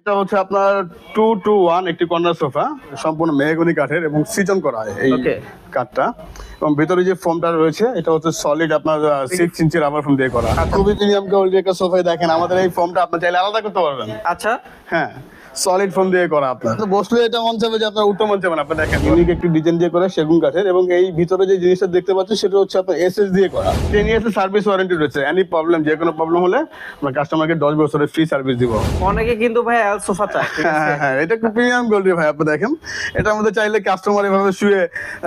এটা হচ্ছে আপনার টু টু ওয়ান একটি কর্নার সোফা সম্পূর্ণ মেহগনি কাঠের এবং সিজন করা হয় এই কাঠটা। এবং ভিতরে যে ফোমটা রয়েছে এটা হচ্ছে সলিড আপনার সিক্স ইঞ্চি রাবার ফোম দিয়ে করা। খুবই প্রিমিয়াম কোয়ালিটি একটা সোফায় দেখেন। আমাদের এই ফোমটা আপনি চাইলে আলাদা করতে পারবেন। আচ্ছা। হ্যাঁ। সলিড ফোম দিয়ে করা আপনার। তো বসলে এটা মন চাবে যে আপনার উঠতে মন চাবে না আপনি দেখেন। ইউনিক একটি ডিজাইন দিয়ে করা সেগুন কাঠের এবং এই ভিতরে যে জিনিসটা দেখতে পাচ্ছেন সেটা হচ্ছে আপনার এসএস দিয়ে করা। টেন ইয়ার্স সার্ভিস ওয়ারেন্টি রয়েছে। এনি প্রবলেম যে কোনো প্রবলেম হলে আমরা কাস্টমারকে দশ বছরের ফ্রি সার্ভিস দিব। অনেকে কিন্তু ভাই এল সোফা চায় হ্যাঁ হ্যাঁ এটা খুব প্রিমিয়াম কোয়ালিটি ভাই আপনি দেখেন। এটার মধ্যে চাইলে কাস্টমার এভাবে শুয়ে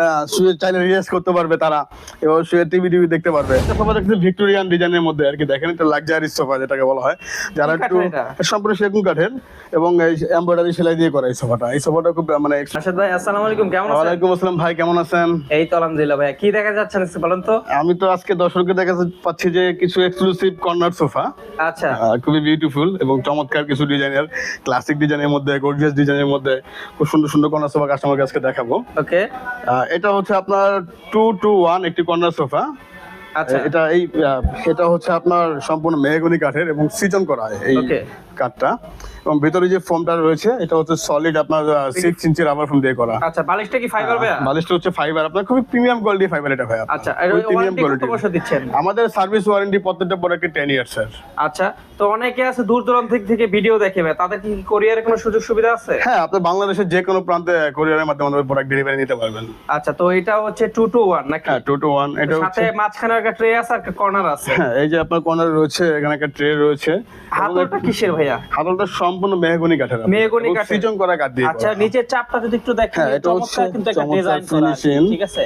আহ, শুয়ে চাইলে রিলাক্স করতে পারবে তারা। এভাবে শুয়ে টিভি টিভি দেখতে পারবে। সোফা দেখতে ভিক্টোরিয়ান ডিজাইনের মধ্যে আর কি। দেখেন এটা লাক্সারি সোফা যেটাকে বলা হয়। যারা একটু সম্পূর্ণ সেগুন কাঠের এবং এই এমব্রয়ডারি সেলাই দিয়ে করা এই সোফাটা। এই সোফাটা খুব মানে রাশেদ ভাই আসসালামু আলাইকুম কেমন আছেন? ওয়ালাইকুম আসসালাম ভাই কেমন আছেন? এই তো আলহামদুলিল্লাহ ভাই কি দেখা যাচ্ছে না বলেন তো? আমি তো আজকে দর্শককে দেখা পাচ্ছি যে কিছু এক্সক্লুসিভ কর্নার সোফা। আচ্ছা। খুবই বিউটিফুল এবং চমৎকার কিছু ডিজাইনের ক্লাসিক ডিজাইনের মধ্যে গর্জিয়াস ডিজাইনের মধ্যে খুব সুন্দর সুন্দর কর্নার সোফা কাস্টমার কাছে দেখাবো। ওকে। এটা হচ্ছে আপনার টু টু ওয়ান একটি কর্নার সোফা। আচ্ছা। এটা এই এটা হচ্ছে আপনার সম্পূর্ণ মেহগনি কাঠের এবং সিজন করা এই. কাঠটা। এবং ভিতরে যে ফোমটা রয়েছে এটা হচ্ছে সলিড আপনার সিক্স ইঞ্চি রাবার ফোম দিয়ে করা। আচ্ছা বালিশটা কি ফাইবার ভাইয়া? বালিশটা হচ্ছে ফাইবার আপনার খুবই প্রিমিয়াম কোয়ালিটি ফাইবার এটা ভাই আচ্ছা কত বছর দিচ্ছেন? আমাদের সার্ভিস ওয়ারেন্টি প্রত্যেকটা প্রোডাক্টে টেন ইয়ার স্যার আচ্ছা তো অনেকে আছে দূর দূরান্ত থেকে- ভিডিও দেখে ভাই তাদের কি কোরিয়ারের কোনো সুযোগ সুবিধা আছে? হ্যাঁ আপনি বাংলাদেশের যে কোনো প্রান্তে কোরিয়ারের মাধ্যমে আমাদের প্রোডাক্ট ডেলিভারি নিতে পারবেন। আচ্ছা তো এটা হচ্ছে টু টু ওয়ান নাকি? হ্যাঁ টু টু ওয়ান এটা সাথে মাঝখানে একটা ট্রে আছে আর কর্নার আছে। হ্যাঁ এই যে আপনার কর্নার রয়েছে এখানে একটা ট্রে রয়েছে। হাতলটা কিসের ভাইয়া? হাতলটা সম্পূর্ণ মেহগনি কাঠের মেহগনি কাঠের। সিজন করা কাঠ দিয়ে আচ্ছা নিচের চাপটা যদি একটু দেখেন হ্যাঁ, এটা হচ্ছে কিন্তু একটা ডিজাইন করা ঠিক আছে?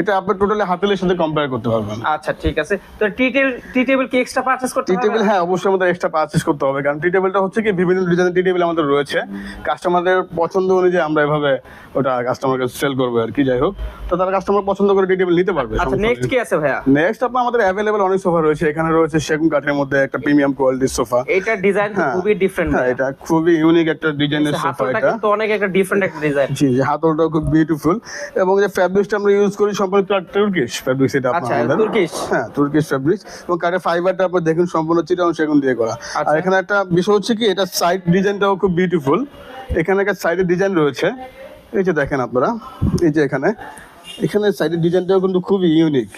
এটা আপনি টোটালি হাতেলের সাথে কম্পেয়ার করতে পারবেন। আচ্ছা ঠিক আছে। তো টি টেবিল টি টেবিল কি এক্সট্রা পারচেজ করতে টি হবে? টেবিল হ্যাঁ অবশ্যই আমাদের এক্সট্রা পারচেস করতে হবে। কারণ টি টেবিলটা হচ্ছে কি বিভিন্ন ডিজাইনের টি টেবিল আমাদের রয়েছে। কাস্টমারদের পছন্দ অনুযায়ী আমরা এভাবে ওটা কাস্টমারকে সেল করব আর কি যাই হোক। তো তারা কাস্টমার পছন্দ করে টি টেবিল নিতে পারবে আচ্ছা নেক্সট কি আছে ভাইয়া? নেক্সট আপনার আমাদের অ্যাভেলেবল অনেক সোফা রয়েছে। এখানে রয়েছে সেগুন কাঠের মধ্যে একটা প্রিমিয়াম কোয়ালিটির সোফা এটা ডিজাইন হ্যাঁ। খুবই ডিফারেন্ট হ্যাঁ এটা খুবই ইউনিক একটা ডিজাইনের সোফা হাতলটা এটা। কিন্তু অনেক একটা ডিফারেন্ট একটা ডিজাইন জি হাতলটা খুব বিউটিফুল এবং যে ফ্যাব্রিক্সটা আমরা ইউজ করি সম্পূর্ণ তুর্কিশ ফ্যাব্রিক্স এটা আচ্ছা আপনার তুর্কিশ হ্যাঁ তুর্কিশ ফ্যাব্রিক্স এবং কাঠের ফাইবারটা আপনি দেখুন সম্পূর্ণ চিটাং সেগুন দিয়ে করা। আর আচ্ছা। এখানে একটা বিষয় হচ্ছে কি এটা সাইড ডিজাইনটাও খুব বিউটিফুল এখানে একটা সাইডের ডিজাইন রয়েছে। এই যে দেখেন আপনারা এই যে এখানে। এখানে সাইডের ডিজাইনটাও কিন্তু খুবই ইউনিক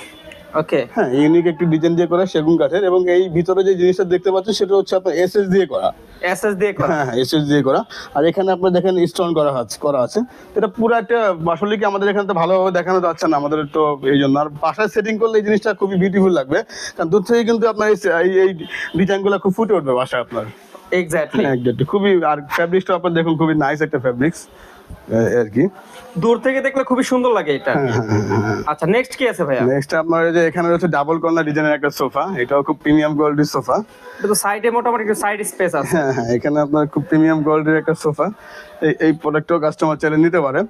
ওকে হ্যাঁ ইউনিক একটি ডিজাইন দিয়ে করা সেগুন কাঠের। এবং এই ভিতরে যে জিনিসটা দেখতে পাচ্ছেন সেটা হচ্ছে আপনার এসএস দিয়ে করা। এসএস দিয়ে করা। হ্যাঁ হ্যাঁ এসএস দিয়ে করা। আর এখানে আপনি দেখেন স্টোন করা আছে করা আছে। এটা পুরো একটা আসলে কি আমাদের এখানে তো ভালোভাবে দেখানো যাচ্ছে না আমাদের তো এই জন্য। আর বাসায় সেটিং করলে এই জিনিসটা খুবই বিউটিফুল লাগবে। কারণ দূর থেকে কিন্তু আপনার এই- ডিজাইনগুলো খুব ফুটে উঠবে বাসায় আপনার। এক্স্যাক্টলি খুবই আর ফ্যাব্রিক্সটা আপনার দেখুন খুবই নাইস একটা ফ্যাব্রিক্স আর কি? দূর থেকে দেখলে খুবই সুন্দর লাগে এটা। হ্যাঁ, আচ্ছা নেক্সট কি আছে ভাইয়া? নেক্সট আপনার যে এখানে রয়েছে ডাবল কর্নার ডিজাইনের একটা সোফা। এটাও খুব প্রিমিয়াম কোয়ালিটির সোফা। এটা তো সাইডে মোটামুটি একটু সাইড স্পেস আছে। হ্যাঁ হ্যাঁ এখানে আপনার খুব প্রিমিয়াম কোয়ালিটির একটা সোফা। এই এই প্রোডাক্টও কাস্টমার চাইলে নিতে পারে।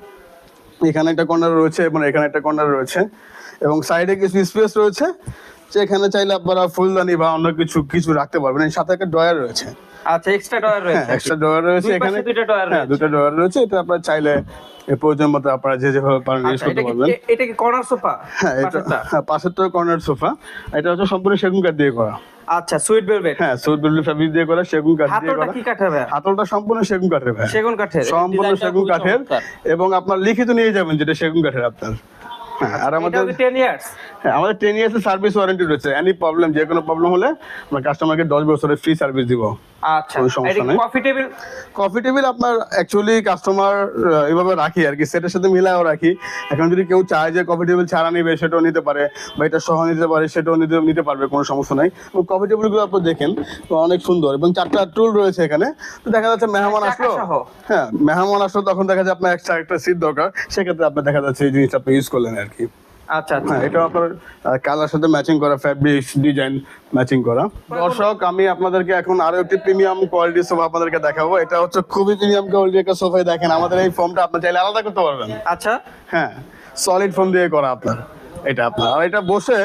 এখানে একটা কর্নার রয়েছে এবং এখানে একটা কর্নার রয়েছে। এবং সাইডে কিছু স্পেস রয়েছে। যেখানে চাইলে আপনারা ফুলদানি বা অন্য কিছু কিছু রাখতে পারবেন। এর সাথে একটা ড্রয়ার রয়েছে। আচ্ছা এক্সট্রা ডয়ার হ্যাঁ রয়েছে। এক্সট্রা ড্রয়ার রয়েছে এখানে। দুইটা ডয়ার হ্যাঁ রয়েছে। দুটো ড্রয়ার রয়েছে। এটা আপনারা চাইলে প্রয়োজন মতো আপনারা যে যেভাবে পারেন ইউজ আচ্ছা করতে পারবেন। এটা কি কর্নার সোফা হ্যাঁ এটা হ্যাঁ পাশেরটা কর্নার সোফা এটা হচ্ছে সম্পূর্ণ সেগুন কাঠ দিয়ে করা। আচ্ছা সুইট ভেলভেট হ্যাঁ সুইট দিয়ে করা সেগুন কাঠ দিয়ে করা। কি কাঠের ভাইয়া? হাতলটা সম্পূর্ণ সেগুন কাঠের ভাই সেগুন কাঠের। সম্পূর্ণ সেগুন কাঠের। এবং আপনার লিখিত নিয়ে যাবেন যেটা সেগুন কাঠের আপনার। আর আমাদের হচ্ছে 10 ইয়ার্স হ্যাঁ আমাদের টেন ইয়ার্স সার্ভিস ওয়ারেন্টি রয়েছে। এনি প্রবলেম যে কোনো প্রবলেম হলে আমরা কাস্টমারকে দশ বছরের ফ্রি সার্ভিস দিব। আচ্ছা এটা কফি টেবিল কফি টেবিল আপনার অ্যাকচুয়ালি কাস্টমার এইভাবে রাখি আর কি। সেটার সাথে মিলায়ও রাখি। এখন যদি কেউ চায় যে কফি টেবিল ছাড়া নিবে সেটাও নিতে পারে বা এটা সহ নিতে পারে সেটাও নিতে নিতে পারবে কোনো সমস্যা নাই। এবং কফি টেবিলগুলো আপনি দেখেন তো অনেক সুন্দর। এবং চারটা টুল রয়েছে এখানে। তো দেখা যাচ্ছে মেহমান চাকা আসলো। হ্যাঁ মেহমান আসলো তখন দেখা যাচ্ছে আপনার একটা সিট দরকার। সেক্ষেত্রে আপনার দেখা যাচ্ছে এই জিনিসটা আপনি ইউজ করলেন আর কি। আচ্ছা আচ্ছা। হ্যাঁ এটা আপনার কালার সাথে ম্যাচিং করা ডিজাইন ম্যাচিং করা। দর্শক আমি আপনাদেরকে এখন আরও একটি প্রিমিয়াম কোয়ালিটির সোফা আপনাদেরকে দেখাবো। এটা হচ্ছে খুবই প্রিমিয়াম কোয়ালিটির একটা সোফাই দেখেন। আমাদের এই আপনি চাইলে আলাদা করতে পারবেন। আচ্ছা। হ্যাঁ সলিড ফোন দিয়ে করা আপনার। এটা আপনার আর এটা বসে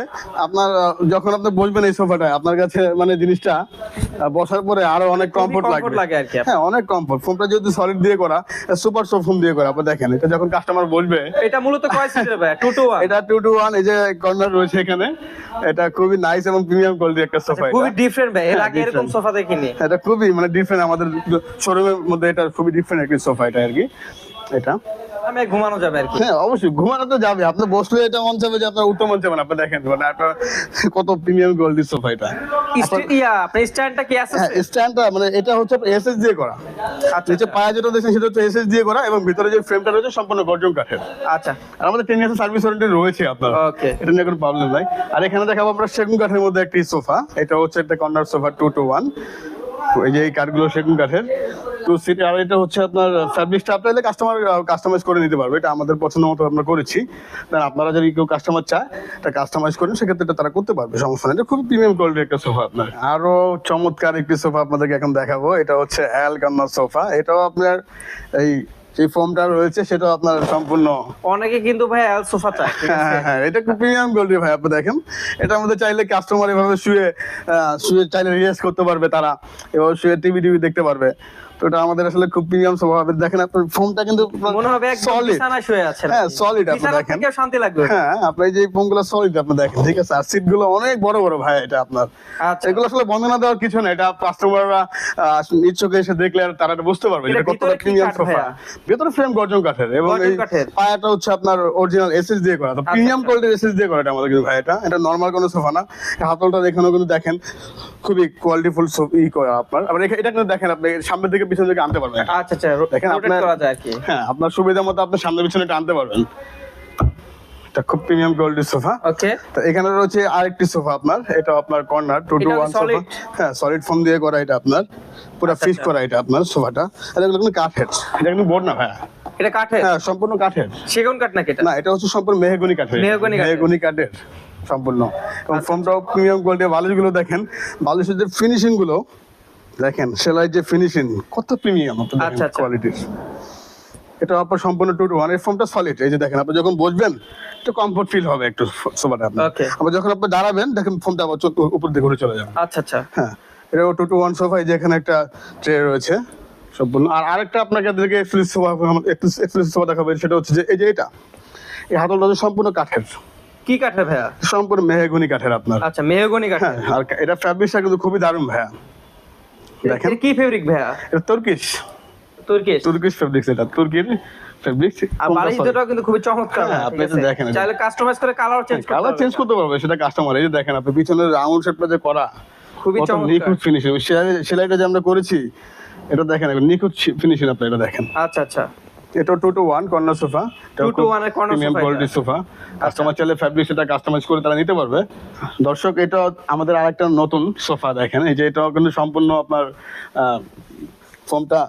আপনার যখন আপনি বসবেন এই সোফাটায় আপনার কাছে মানে জিনিসটা বসার পরে আরও অনেক কমফোর্ট লাগে আর কি। হ্যাঁ অনেক কমফোর্ট ফোমটা যেহেতু সলিড দিয়ে করা সুপার সফট ফোম দিয়ে করা আপনি দেখেন এটা যখন কাস্টমার বসবে এটা মূলত কয় সিটের ভাই? টু টু ওয়ান এটা টু টু ওয়ান এই যে কর্নার রয়েছে এখানে এটা খুবই নাইস এবং প্রিমিয়াম কোয়ালিটির একটা সোফা খুবই ডিফারেন্ট ভাই এর হ্যাঁ, আগে এরকম সোফা দেখিনি। এটা খুবই মানে ডিফারেন্ট আমাদের শোরুমের মধ্যে এটা খুবই ডিফারেন্ট একটি সোফা এটা আর কি এটা। ঘুমানো যাবে আর কি। হ্যাঁ অবশ্যই ঘুমানো তো যাবে। আপনি বসলে এটা মন চাবে যে আপনার উত্তম মন চাবে না। আপনি দেখেন মানে আপনার কত প্রিমিয়াম সোফা এটা। ইয়া স্ট্যান্ডটা কি আছে? হ্যাঁ স্ট্যান্ডটা মানে এটা হচ্ছে এসএস দিয়ে করা। আচ্ছা নিচে পায়া যেটা দেখছেন সেটা হচ্ছে এসএস দিয়ে করা এবং ভিতরে যে ফ্রেমটা রয়েছে সম্পূর্ণ গর্জন কাঠের। আচ্ছা। আর আমাদের টেন ইয়ার্স সার্ভিস ওয়ারেন্টি রয়েছে আপনার। ওকে এটা নিয়ে কোনো প্রবলেম নাই। আর এখানে দেখাবো আমরা সেগুন কাঠের মধ্যে একটি সোফা এটা হচ্ছে একটা corner sofa two two one এই যে এই কাঠগুলো সেগুন কাঠের। টু সিট আর এটা হচ্ছে আপনার ফ্যাব্রিকটা আপনার কাস্টমার কাস্টমাইজ করে নিতে পারবে। এটা আমাদের পছন্দ মতো আমরা করেছি। আপনারা যদি কেউ কাস্টমার চায় এটা কাস্টমাইজ করেন সেক্ষেত্রে এটা তারা করতে পারবে সমস্যা নেই। খুবই প্রিমিয়াম কোয়ালিটির একটা সোফা আপনার। আরও চমৎকার একটি সোফা আপনাদেরকে এখন দেখাবো। এটা হচ্ছে অ্যাল কর্নার সোফা এটাও আপনার এই যে ফর্মটা রয়েছে সেটাও আপনার সম্পূর্ণ। অনেকে কিন্তু ভাই এল সোফা চায় হ্যাঁ হ্যাঁ এটা খুব প্রিমিয়াম কোয়ালিটি ভাই আপনি দেখেন। এটার মধ্যে চাইলে কাস্টমার এভাবে শুয়ে শুয়ে চাইলে রিয়েস করতে পারবে তারা। এভাবে শুয়ে টিভি টিভি দেখতে পারবে। এটা আমাদের আসলে খুব প্রিমিয়াম স্বভাব। দেখেন আপনার ফোমটা কিন্তু মনে হবে একদম সলিড বিছানায় শুয়ে আছে হ্যাঁ, solid আপনি দেখেন। শান্তি লাগবে। হ্যাঁ আপনার এই যে ফোমগুলো সলিড আপনি দেখেন ঠিক আছে? আর সিটগুলো অনেক বড় বড় ভাই এটা আপনার। আচ্ছা। এগুলো আসলে বন্দনা দেওয়ার কিছু না এটা কাস্টমাররা ইচ্ছুকে এসে দেখলে আর তারা বুঝতে পারবে এটা কতটা প্রিমিয়াম সোফা ভেতরে ফ্রেম গর্জন কাঠের এবং এই পায়াটা হচ্ছে আপনার অরিজিনাল এসএস দিয়ে করা। তো প্রিমিয়াম আচ্ছা। কোয়ালিটির এসএস দিয়ে করা এটা আমাদের কিন্তু ভাই এটা। এটা নর্মাল কোনো সোফা না। হাতলটা এখানেও কিন্তু দেখেন খুবই কোয়ালিটিফুল ই করা আপনার। আবার এটা কিন্তু দেখেন আপনি সামনের দিকে পিছন আনতে পারবেন। আচ্ছা আচ্ছা দেখেন আপনার- করা যায় কি। হ্যাঁ আপনার সুবিধা মতো আপনি সামনে পিছনে এটা আনতে পারবেন। এটা খুব প্রিমিয়াম কোয়ালিটির সোফা ওকে তো এখানে রয়েছে আরেকটি সোফা আপনার এটা আপনার কর্নার টু টু এটা ওয়ান সোফা হ্যাঁ সলিড ফোম দিয়ে করা এটা আপনার। পুরো আচ্ছা, ফিক্স আচ্ছা। করা এটা আপনার সোফাটা কিন্তু কাঠের। এটা কিন্তু বোর্ড না এটা কাঠের? হ্যাঁ সম্পূর্ণ কাঠের। সেগুন কাঠ নাকি এটা? না এটা হচ্ছে সম্পূর্ণ মেহগনি কাঠের। মেহগনি কাঠের। সম্পূর্ণ। এবং আচ্ছা, ফোমটাও প্রিমিয়াম কোয়ালিটির বালিশগুলো দেখেন। বালিশের যে ফিনিশিংগুলো দেখেন সেলাই যে ফিনিশিং কত প্রিমিয়াম আচ্ছা, আচ্ছা। কোয়ালিটির এটা আপনার সম্পূর্ণ টু টু ওয়ানের ফর্মটা সলিড এই যে দেখেন আপনি যখন বসবেন একটু কমফোর্ট ফিল হবে একটু সোফাটা আপনার. আবার যখন আপনি দাঁড়াবেন দেখেন ফোমটা আবার উপর দিকে ঘুরে চলে যাবে। আচ্ছা আচ্ছা। হ্যাঁ এটা টু টু ওয়ান সোফা এই যে এখানে একটা ট্রে রয়েছে সম্পূর্ণ। আর আরেকটা আপনাকে এদেরকে এক্সক্লুসিভ সোফা এক্সক্লুসিভ সোফা দেখাবে সেটা হচ্ছে যে এই যে এটা এই হাতলটা হচ্ছে সম্পূর্ণ কাঠের। কি কাঠের ভাইয়া? সম্পূর্ণ মেহগনি কাঠের আপনার। আচ্ছা মেহগনি কাঠ হ্যাঁ আর এটা ফ্যাব্রিকটা কিন্তু খুবই দারুণ ভাইয়া। দেখেন। কি ফেব্রিক ভাইয়া? এটা তুর্কিশ। তুর্কিশ? তুর্কিশ ফেব্রিক্স এটা। তুর্কির ফেব্রিক্স আর বালিশ কিন্তু খুবই চমৎকার হ্যাঁ, আপনি তো দেখেন। চাইলে কাস্টমাইজ করে কালার চেঞ্জ কালার চেঞ্জ করতে পারবে সেটা কাস্টমার এই যে দেখেন আপনি পিছনের রাউন্ড শেপটা যে করা খুবই চমৎকার। নিখুঁত ফিনিশিং সেলাইটা যে আমরা করেছি এটা দেখেন নিখুঁত ফিনিশিং আপনি এটা দেখেন। আচ্ছা আচ্ছা। এটা two two one corner sofa 2 to 1 এর corner প্রিমিয়াম কোয়ালিটির সোফা কাস্টমার চাইলে ফ্যাব্রিক সেটা কাস্টমাইজ করে তারা নিতে পারবে। দর্শক এটা আমাদের আরেকটা নতুন সোফা দেখেন। এই যে এটাও কিন্তু সম্পূর্ণ আপনার ফোমটা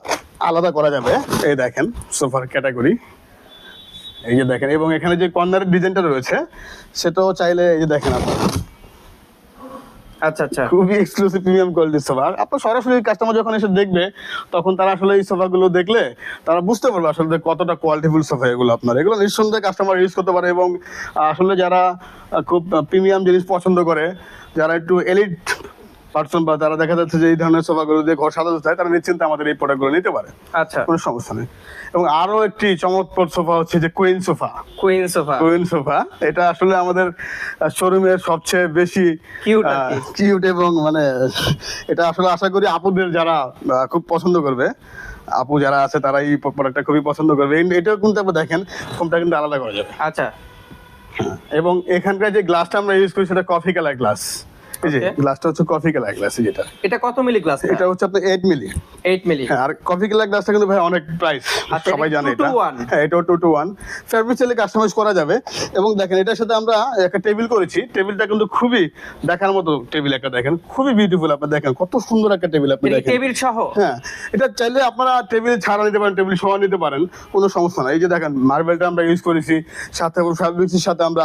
আলাদা করা যাবে। এই দেখেন সোফার ক্যাটাগরি এই যে দেখেন এবং এখানে যে কর্নারের ডিজাইনটা রয়েছে সেটাও চাইলে এই যে দেখেন আপনার। আচ্ছা আচ্ছা। খুবই এক্সক্লুসিভ প্রিমিয়াম কোয়ালিটির সোফা। আর সরাসরি কাস্টমার যখন এসে দেখবে, তখন তারা আসলে এই সোফাগুলো দেখলে তারা বুঝতে পারবে আসলে কতটা কোয়ালিটিফুল সোফা এগুলো আপনার। এগুলো নিঃসন্দেহে কাস্টমার ইউজ করতে পারে এবং আসলে যারা খুব প্রিমিয়াম জিনিস পছন্দ করে, যারা একটু এলিট পার্সন বা তারা দেখা যাচ্ছে যে এই ধরনের সোফাগুলো দিয়ে ঘর সাজাতে চায় তারা নিশ্চিন্তে আমাদের এই প্রোডাক্টগুলো নিতে পারে। আচ্ছা। কোনো সমস্যা নেই। এবং আরও একটি চমৎকার সোফা হচ্ছে যে queen sofa queen sofa queen sofa এটা আসলে আমাদের শোরুমের সবচেয়ে বেশি Cute আর কি। কিউট এবং মানে এটা আসলে আশা করি আপুদের যারা খুব পছন্দ করবে আপু যারা আছে তারা এই প্রোডাক্টটা খুবই পছন্দ করবে। এটাও কিন্তু আপনি দেখেন ফোনটা কিন্তু আলাদা করা যাবে। আচ্ছা। এবং এখানকার যে গ্লাসটা আমরা ইউজ করি সেটা কফি কালার গ্লাস যে গ্লাসটা হচ্ছে কফি কালার গ্লাস যেটা। এটা কত মিলি গ্লাস এটা হচ্ছে আপনার এইট মিলি 8 মিলি আর কফি কালার গ্লাসটা কিন্তু ভাই অনেক প্রাইস সবাই জানে এটা। হ্যাঁ এটাও টু টু ওয়ান ফেব্রিক চাইলে কাস্টমাইজ করা যাবে। এবং দেখেন এটার সাথে আমরা একটা টেবিল করেছি। টেবিলটা কিন্তু খুবই দেখার মতো টেবিল একটা দেখেন। খুবই বিউটিফুল আপনি দেখেন কত সুন্দর একটা টেবিল আপনি দেখেন। টেবিল সহ? হ্যাঁ এটা চাইলে আপনারা টেবিল ছাড়া নিতে পারেন টেবিল সহ নিতে পারেন কোনো সমস্যা নাই। এই যে দেখেন মার্বেলটা আমরা ইউজ করেছি সাথে সাথে আমরা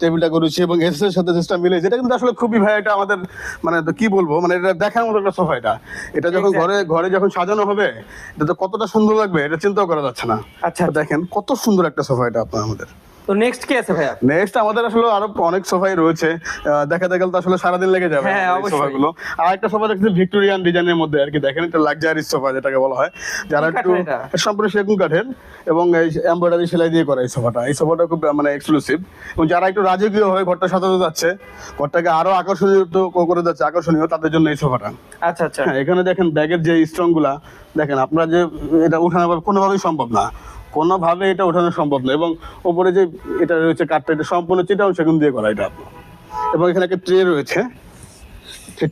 টেবিলটা করেছি এবং এস এর সাথে যেটা কিন্তু আসলে খুবই ভাই এটা আমাদের মানে কি বলব মানে এটা দেখার মতো একটা সোফা এটা। এটা যখন ঘরে ঘরে যখন সাজানো হবে এটা তো কতটা সুন্দর লাগবে এটা চিন্তাও করা যাচ্ছে না। আচ্ছা দেখেন কত সুন্দর একটা সোফা এটা আপনার আমাদের। তো নেক্সট কি আছে ভাইয়া? নেক্সট আমাদের আসলে আরও অনেক সোফাই রয়েছে। দেখাতে গেলে তো আসলে সারাদিন লেগে যাবে হ্যাঁ, আমাদের এই অবশ্যই। সোফাগুলো। আর একটা সোফা দেখছি ভিক্টোরিয়ান ডিজাইনের মধ্যে আর কি দেখেন এটা লাক্সারি সোফা যেটাকে বলা হয়। যারা একটু সম্পূর্ণ সেগুন কাঠের এবং এমব্রয়ডারি সেলাই দিয়ে করা এই সোফাটা। এই সোফাটা খুব মানে এক্সক্লুসিভ এবং যারা একটু রাজকীয় হয়ে ঘরটা সাজাতে যাচ্ছে ঘরটাকে আরও আকর্ষণীয় করে যাচ্ছে আকর্ষণীয় তাদের জন্য এই সোফাটা। আচ্ছা আচ্ছা। হ্যাঁ এখানে দেখেন ব্যাগের যে স্ট্রংগুলা দেখেন আপনার যে এটা উঠানো কোনোভাবেই সম্ভব না। কোনোভাবে এটা ওঠানো সম্ভব না। এবং ওপরে যে এটা রয়েছে কাঠটা এটা সম্পূর্ণ চিটাউন সেগুন দিয়ে করা এটা। আপনার এবং এখানে একটা ট্রে রয়েছে।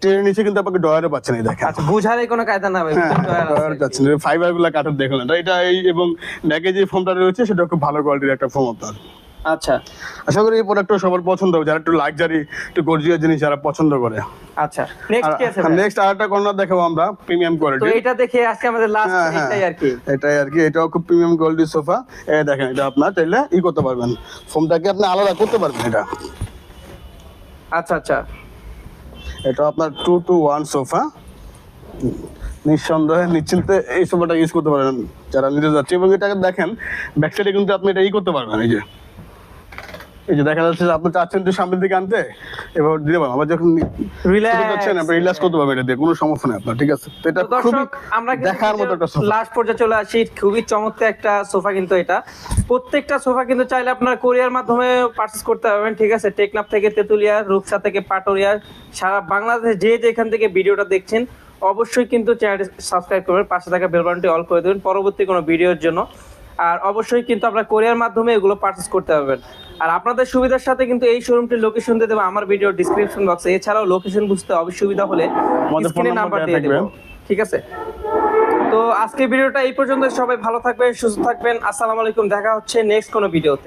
ট্রেনের নিচে কিন্তু আপনাকে ডয়ারে পাচ্ছেন এই দেখেন। আচ্ছা বুঝারই কোনো কায়দা না ভাই হ্যাঁ ডয়ার পাচ্ছেন। ফাইবারগুলা কাঠের দেখলেন। এটা এই এবং ব্যাগে ফোনটা ফোমটা রয়েছে সেটা খুব ভালো কোয়ালিটির একটা ফোন আপনার। আচ্ছা। আশা করি এই প্রোডাক্টটা সবার পছন্দ হবে যারা একটু লাক্সারি একটু গর্জিয়াস জিনিস যারা পছন্দ করে। আচ্ছা নেক্সট কি আছে নেক্সট আরেকটা কর্নার দেখাবো আমরা প্রিমিয়াম তো এটা দেখে আজকে আমাদের লাস্ট হ্যাঁ, হ্যাঁ। এটাই আর কি। এটাই আর কি এটাও খুব প্রিমিয়াম কোয়ালিটির সোফা এই দেখেন এটা আপনার চাইলে ই করতে পারবেন। ফোমটাকে আপনি আলাদা করতে পারবেন এটা। আচ্ছা আচ্ছা। এটা আপনার টু টু ওয়ান সোফা নিঃসন্দেহে নিশ্চিন্তে এই সোফাটা ইউজ করতে পারবেন যারা নিতে যাচ্ছে। এবং এটাকে দেখেন ব্যাক সাইডে কিন্তু আপনি এটা ই করতে পারবেন এই যে। এই যে দেখা যাচ্ছে আপনি চাচ্ছেন যে সামনের দিকে আনতে এবার দিতে পারবেন আবার যখন. যাচ্ছেন আপনি রিল্যাক্স করতে পারবেন কোনো সমস্যা নেই আপনার ঠিক আছে? এটা খুবই আমরা দেখার মতো একটা সোফা লাস্ট পর্যায়ে চলে আসি খুবই চমৎকার একটা সোফা কিন্তু এটা। প্রত্যেকটা সোফা কিন্তু চাইলে আপনার কোরিয়ার মাধ্যমে পারচেস করতে পারবেন ঠিক আছে? টেকনাফ থেকে তেতুলিয়া রূপসা থেকে পাটুরিয়া সারা বাংলাদেশে যে যেখান থেকে ভিডিওটা দেখছেন অবশ্যই কিন্তু চ্যানেলটি সাবস্ক্রাইব করবেন পাশে থাকা বেল বাটনটি অল করে দেবেন। পরবর্তী কোনো ভিডিওর জন্য। আর অবশ্যই কিন্তু আপনারা কোরিয়ার মাধ্যমে এগুলো পারচেস করতে পারবেন। আর আপনাদের সুবিধার সাথে কিন্তু এই শোরুমটির লোকেশন দিয়ে দেবো আমার ভিডিও ডিসক্রিপশন বক্সে এছাড়াও লোকেশন বুঝতে অসুবিধা হলে স্ক্রিনে নাম্বার দিয়ে দেবো। ঠিক আছে? তো আজকে ভিডিওটা এই পর্যন্ত সবাই ভালো থাকবেন সুস্থ থাকবেন। আসসালামু আলাইকুম। দেখা হচ্ছে নেক্সট কোনো ভিডিওতে